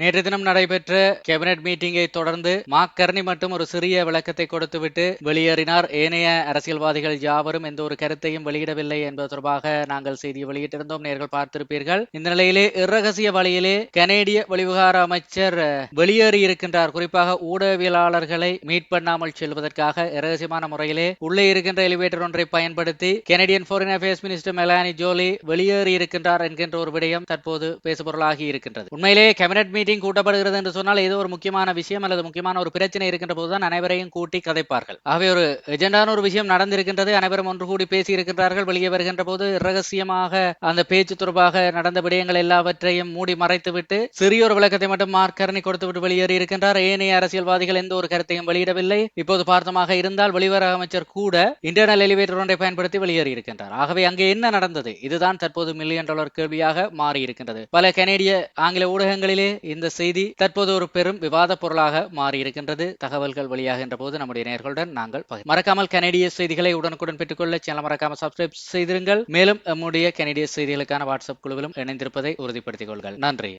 நேற்று தினம் நடைபெற்ற கேபினெட் மீட்டிங்கை தொடர்ந்து மாக்கர்னி மட்டும் ஒரு சிறிய விளக்கத்தை கொடுத்துவிட்டு வெளியேறினார். ஏனைய அரசியல்வாதிகள் யாவரும் எந்த ஒரு கருத்தையும் வெளியிடவில்லை என்பது தொடர்பாக நாங்கள் செய்தியை வெளியிட்டிருந்தோம். நேர்கள் பார்த்திருப்பீர்கள். இந்த நிலையிலே இரகசிய வழியிலே கனேடிய வெளிவிகார அமைச்சர் வெளியேறி இருக்கின்றார் குறிப்பாக ஊடகவியலாளர்களை மீட் பண்ணாமல் செல்வதற்காக இரகசியமான முறையிலே உள்ளே இருக்கின்ற எலிவேட்டர் ஒன்றை பயன்படுத்தி Canadian foreign affairs minister Melanie Joly வெளியேறி இருக்கின்றார் என்கின்ற ஒரு விடயம் தற்போது பேசுபொருளாகி இருக்கின்றது. உண்மையிலே கேபினெட் மீட்டிங் மீட்டிங் கூட்டப்படுகிறது என்று சொன்னால் ஏதோ ஒரு முக்கியமான விஷயம் அல்லது முக்கியமான ஒரு பிரச்சனை இருக்கின்ற போதுதான் அனைவரையும் கூட்டி கதைப்பார்கள். ஆகவே ஒரு எஜெண்டான ஒரு விஷயம் நடந்திருக்கின்றது. அனைவரும் ஒன்று கூடி பேசி இருக்கின்றார்கள். வெளியே வருகின்ற போது ரகசியமாக அந்த பேச்சு தொடர்பாக நடந்த விடயங்கள் எல்லாவற்றையும் மூடி மறைத்துவிட்டு சிறிய ஒரு விளக்கத்தை மட்டும் மார்க்கரணி கொடுத்துவிட்டு வெளியேறி இருக்கின்றார். ஏனைய அரசியல்வாதிகள் எந்த ஒரு கருத்தையும் வெளியிடவில்லை. இப்போது பார்த்தமாக இருந்தால் வெளிவர அமைச்சர் கூட இன்டர்னல் எலிவேட்டர் ஒன்றை பயன்படுத்தி வெளியேறி இருக்கின்றார். ஆகவே அங்கே என்ன நடந்தது? இதுதான் தற்போது மில்லியன் டாலர் கேள்வியாக மாறி இருக்கின்றது. பல கனேடிய ஆங்கில ஊடகங்களிலே இந்த செய்தி தற்போது ஒரு பெரும் விவாத பொருளாக மாறி இருக்கின்றது தகவல்கள் வெளியாகின்ற போது நம்முடைய நேர்களுடன் நாங்கள் மறக்காமல் கனேடிய செய்திகளை உடனுக்குடன் பெற்றுக்கொள்ள சேனல் மறக்காமல் சப்ஸ்கிரைப் செய்திருங்கள். மேலும் நம்முடைய கனேடிய செய்திகளுக்கான வாட்ஸ்அப் குழுவிலும் இணைந்திருப்பதை உறுதிப்படுத்திக் கொள்கள் நன்றி.